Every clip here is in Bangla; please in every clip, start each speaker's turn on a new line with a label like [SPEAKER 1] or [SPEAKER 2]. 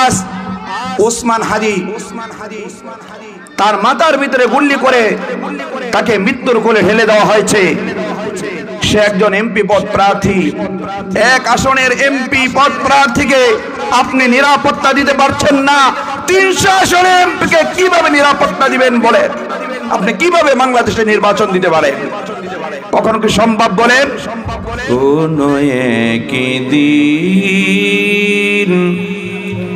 [SPEAKER 1] আজ ওসমান হাজি তার মাথার ভিতরে গুল্লি করে তাকে মৃত্যুর কোলে ঢেলে দেওয়া হয়েছে। সে একজন এমপি পদ প্রার্থী। এক আসনের এমপি পদ প্রার্থীকে আপনি নিরাপত্তা দিতে পারছেন না। তিনশো আসনের এমপিকে কীভাবে নিরাপত্তা দিবেন বলেন আপনি কীভাবে বাংলাদেশে নির্বাচন দিতে পারেন কখনো কি সম্ভব বলেন
[SPEAKER 2] কোনো একদিন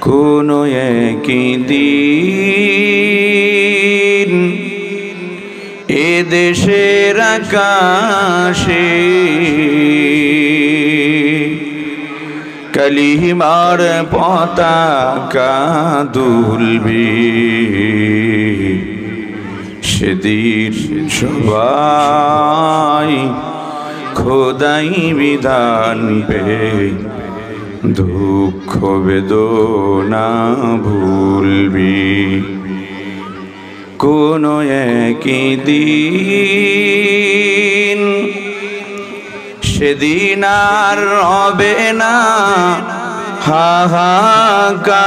[SPEAKER 2] কোনো একদিন এ দেশের আকাশে। কালিমার পতাকা দুলবে। সেদিন সবাই খোদাই বিধান পে দুঃখ বেদনা ভুলবি। কোনো একদিন সেদিন আর রবে না হাহাকার।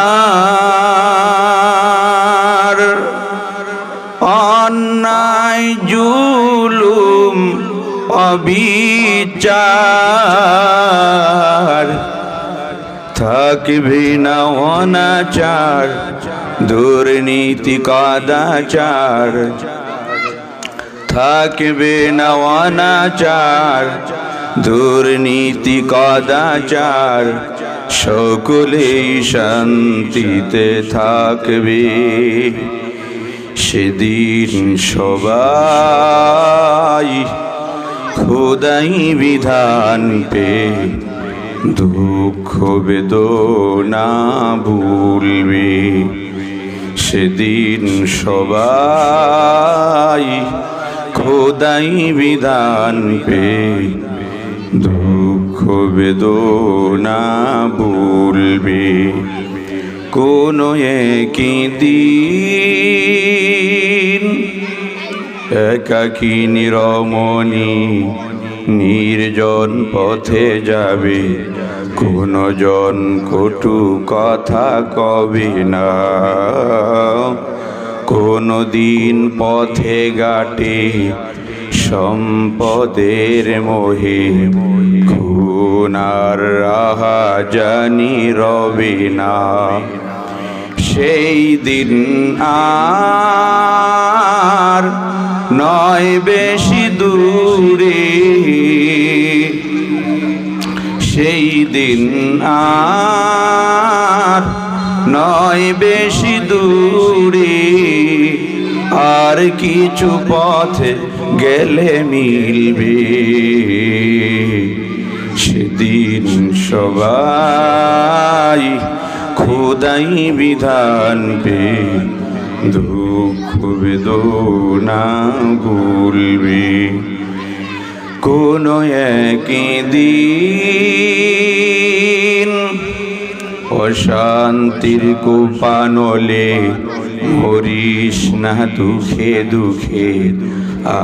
[SPEAKER 2] অন্যায় জুলুম অবিচার। থাকবে না অনাচার, দুর্নীতি কদাচার। থাকবে না অনাচার, দুর্নীতি কদাচার। সকলেই শান্তিতে থাকবে, সেদিন সবাই খোদাই বিধান পে দুঃখ বেদনা ভুলবে, সেদিন সবাই খোদাই বিধান পে দুঃখ বেদনা ভুলবে, কোনো একই দিন। একাকী নিরমণি নির্জন পথে যাবে, কোন জন কটু কথা কবে না। কোনো দিন পথে গাটে সম্পদের মোহে, খুনার রাহা জানি রবে না। সেই দিন আর নয় বেশি দূরে। সেই দিন আর নয় বেশি দূরে। আর কিছু পথে গেলে মিলবে। সেদিন সবাই খোদাই বিধান পে, দুঃখ বেদনা ভুলবে। কোনো একদিন অশান্তির কোপানলে মরিস না দুঃখে দুঃখে,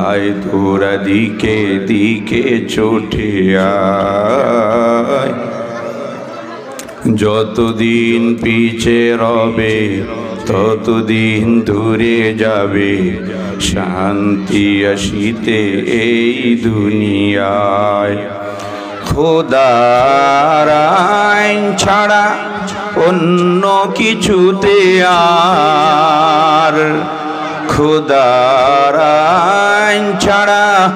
[SPEAKER 2] আয় তোরা দিকে দিকে চোটে আয়। যতদিন পিছে রবে, ততদিন দূরে যাবে। শান্তি আসিতে এই দুনিয়ায়। খোদার আইন ছাড়া অন্য কিছুতে আর। খোদারাইন ছাড়া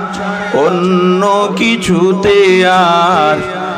[SPEAKER 2] অন্য কিছুতে আর।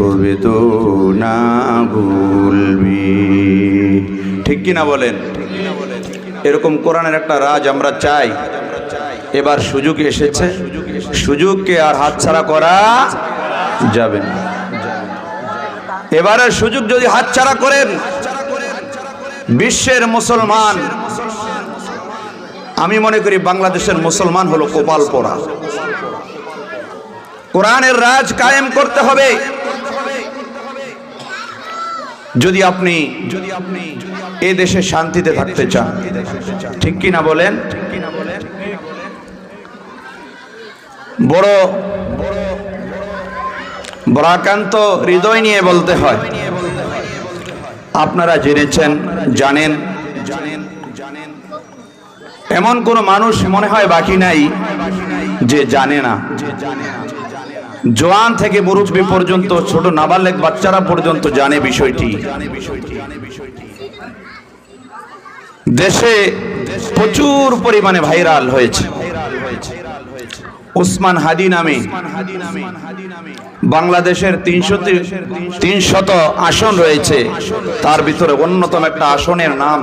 [SPEAKER 1] দুঃখ বেদনা ভুলবি। ঠিক কিনা বলেন? এরকম কোরআনের একটা রাজ আমরা চাই। এবার সুযোগ এসেছে। সুযোগকে আর হাতছাড়া করা যাবে না। এবারে সুযোগ যদি হাতছাড়া করেন, বিশ্বের মুসলমান, আমি মনে করি বাংলাদেশের মুসলমান হলো কোপাল পোড়া। কোরআনের রাজ কায়েম করতে হবে। যদি আপনি যদি আপনি এ দেশে শান্তিতে থাকতে চান, ঠিক কি না বলেন? বড় বরাকান্ত হৃদয় নিয়ে বলতে হয়। আপনারা জেনেছেন, জানেন। এমন কোন মানুষ মনে হয় বাকি নাই যে জানে না। জোয়ান থেকে মুরব্বী পর্যন্ত, ছোট নাবালেক বাচ্চারা পর্যন্ত জানে বিষয়টি। দেশে প্রচুর পরিমাণে ভাইরাল হয়েছে। উসমান হাদি নামে। বাংলাদেশের তিনশো তিনশত আসন রয়েছে। তার ভিতরে অন্যতম একটা আসনের নাম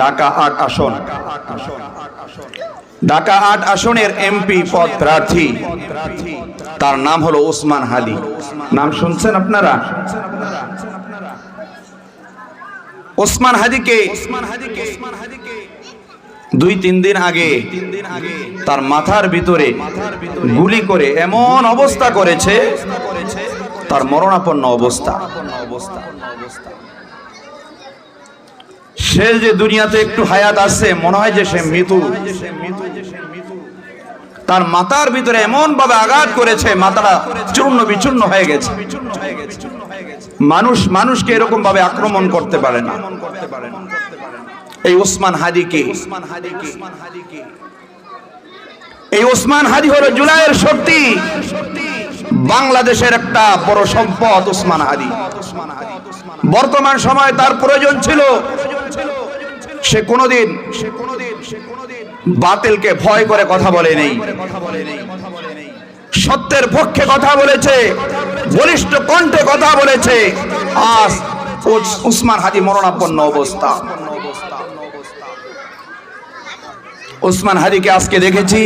[SPEAKER 1] ঢাকা আট আসন। ঢাকা আট আসনের এমপি পদ প্রার্থী তার নাম হলো ওসমান হাদি নাম শুনছেন আপনারা? ওসমান হাদিকে দুই তিন দিন আগে তার মাথার ভিতরে গুলি করে এমন অবস্থা করেছে, তার মরণাপন্ন অবস্থা। সে যে দুনিয়াতে একটু হায়াত আছে, মনে হয় যে সে মৃত্যু। তার মাথার ভিতরে এমন ভাবে আঘাত করেছে মাথাটা চূর্ণ বিচূর্ণ হয়ে গেছে। মানুষ, মানুষকে এরকম ভাবে আক্রমণ করতে পারে না। এই ওসমান হাদিকে। এই ওসমান হাদি হলো জুলাইয়ের শক্তি। বাংলাদেশের একটা বড় সম্পদ ওসমান হাদি। বর্তমান সময়ে তার প্রয়োজন ছিল, সে কোনোদিন বাতিলকে ভয় করে কথা বলে নেই। সত্যের পক্ষে কথা বলেছে, বলিষ্ঠ কণ্ঠে কথা বলেছে। আজ উসমান হাদি মরণাপন্ন অবস্থা। উসমান হাদিকে আজকে দেখেছি।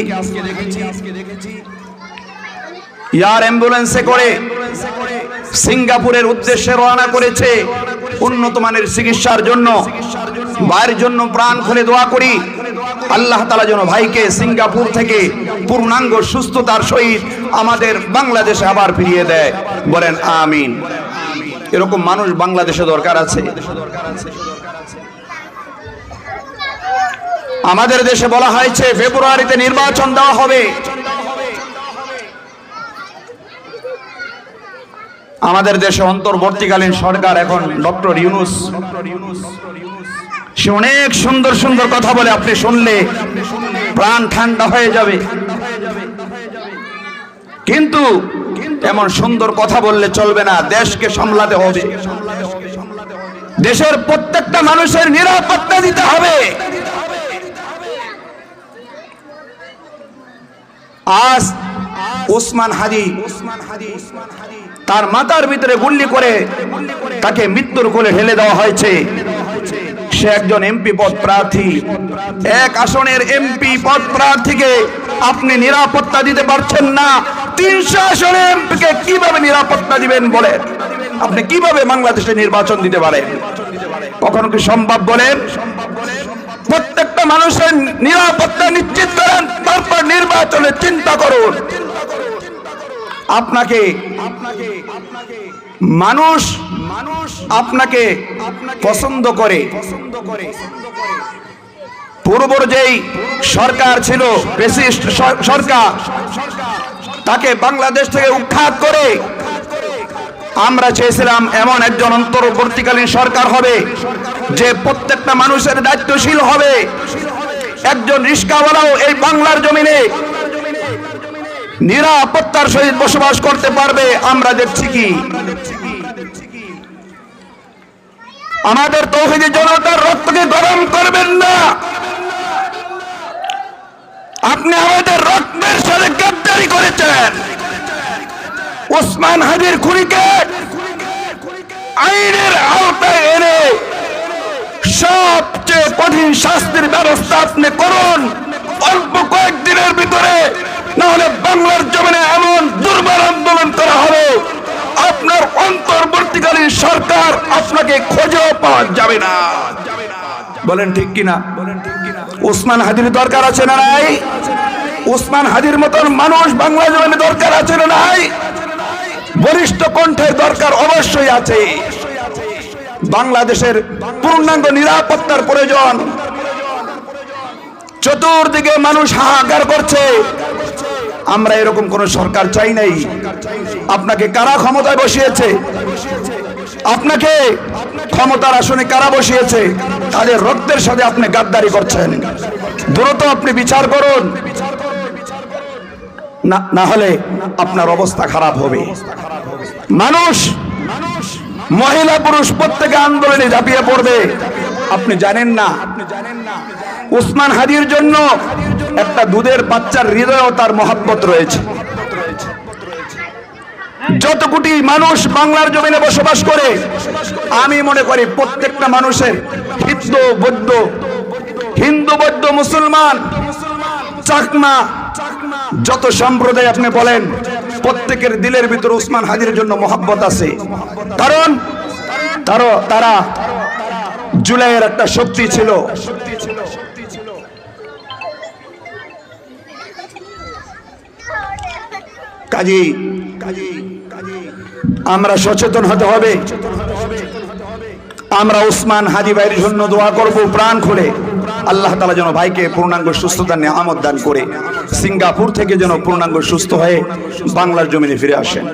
[SPEAKER 1] ইয়ার অ্যাম্বুলেন্সে করে সিঙ্গাপুরের উদ্দেশ্যে রওনা করেছে উন্নত মানের চিকিৎসার জন্য। ভাইয়ের জন্য প্রাণ খুলে দোয়া করি। আল্লাহ তালা যেন ভাইকে সিঙ্গাপুর থেকে পূর্ণাঙ্গ সুস্থতার সহিত আমাদের বাংলাদেশে আবার ফিরিয়ে দেয়। বলেন আমিন। এরকম মানুষ বাংলাদেশে দরকার আছে। আমাদের দেশে বলা হয়েছে, ফেব্রুয়ারিতে নির্বাচন দেওয়া হবে। আমাদের দেশে অন্তর্বর্তীকালীন সরকার এখন ডক্টর ইউনুস। সে অনেক সুন্দর সুন্দর কথা বলে, আপনি শুনলে প্রাণ ঠান্ডা হয়ে যাবে। কিন্তু এমন সুন্দর কথা বললে চলবে না, দেশকে সামলাতে হবে। দেশের প্রত্যেকটা মানুষের নিরাপত্তা দিতে হবে। আজ ওসমান হাদি তার মাথার ভিতরে গুল্লি করে তাকে মৃত্যুর কোলে ঢেলে দেওয়া হয়েছে। সে একজন এমপি পদ প্রার্থী। এক আসনের এমপি পদ প্রার্থীকে আপনি নিরাপত্তা দিতে পারছেন না। তিনশো আসনের এমপিকে কীভাবে নিরাপত্তা দিবেন বলে? আপনি কীভাবে বাংলাদেশে নির্বাচন দিতে পারেন? কখনো কি সম্ভব বলেন প্রত্যেকটা মানুষের নিরাপত্তা নিশ্চিত করেন, তারপর নির্বাচনের চিন্তা করুন। আপনাকে মানুষ মানুষ আপনাকে পছন্দ করে। পূর্বর যেই সরকার ছিল ফেসিস্ট সরকার তাকে বাংলাদেশ থেকে উৎখাত করে। আমরা চেয়েছিলাম এমন একজন অন্তর্বর্তীকালীন সরকার হবে যে প্রত্যেকটা মানুষের দায়িত্বশীল হবে। একজন রিস্কাওয়ালাও এই বাংলার জমিনে নিরাপত্তার সহিত বসবাস করতে পারবে, আমরা দেখছি কি? আমাদের তৌহিদি জনতার রক্তকে গরম করবেন না। আপনি আমাদের রক্তের সাথে গাদ্দারি করেছেন। ওসমান হাজির খুনিকে আইনের আওতায় এনে সবচেয়ে কঠিন শাস্তির ব্যবস্থা আপনি করুন। অল্প কয়েকদিনের ভিতরে না হলে বাংলার জমিনে এমন দুর্বার আন্দোলন করা হবে। আপনার অন্তর্বর্তীকালীন সরকার আপনাকে খোঁজেও পাওয়া যাবে না। বলেন ঠিক কিনা? উসমান হাজির দরকার আছে না নাই? উসমান হাজির মতন মানুষ বাংলা জমিনে দরকার আছে না নাই? বরিষ্ঠ কণ্ঠের দরকার অবশ্যই আছে। বাংলাদেশের পূর্ণাঙ্গ নিরাপত্তার প্রয়োজন। চতুর্দিকে মানুষ হাহাকার করছে। আমরা এরকম কোন সরকার চাই নাই। আপনাকে কারা ক্ষমতায় বসিয়েছে? আপনাকে ক্ষমতার আসনে কারা বসিয়েছে? তাদের রক্তের সাথে আপনি গাদ্দারি করছেন। দ্রুত আপনি বিচার করুন। না হলে আপনার অবস্থা খারাপ হবে। মানুষ, মহিলা, পুরুষ প্রত্যেকে আন্দোলনে ঝাঁপিয়ে পড়বে। আপনি জানেন না। উসমান হাদির জন্য একটা দুধের বাচ্চার হৃদয়ও তার মহাব্বত রয়েছে। যত কোটি মানুষ বাংলার জমিনে বসবাস করে, আমি মনে করি প্রত্যেকটা মানুষের হিন্দু, বৌদ্ধ হিন্দু, বৌদ্ধ, মুসলমান, চাকমা, যত সম্প্রদায় আপনি বলেন, প্রত্যেকের দিলের ভিতর উসমান হাজির জন্য মহাব্বত আছে। কারণ তারা জুলাইয়ের একটা শক্তি ছিল। আমরা সচেতন হতে হবে। আমরা উসমান হাজি ভাইয়ের জন্য দোয়া করব প্রাণ খুলে। আল্লাহ তালা যেন ভাইকে পূর্ণাঙ্গ সুস্থতা নিয়ে আমদ দান করে। সিঙ্গাপুর থেকে যেন পূর্ণাঙ্গ সুস্থ হয়ে বাংলার জমিনে ফিরে আসেন।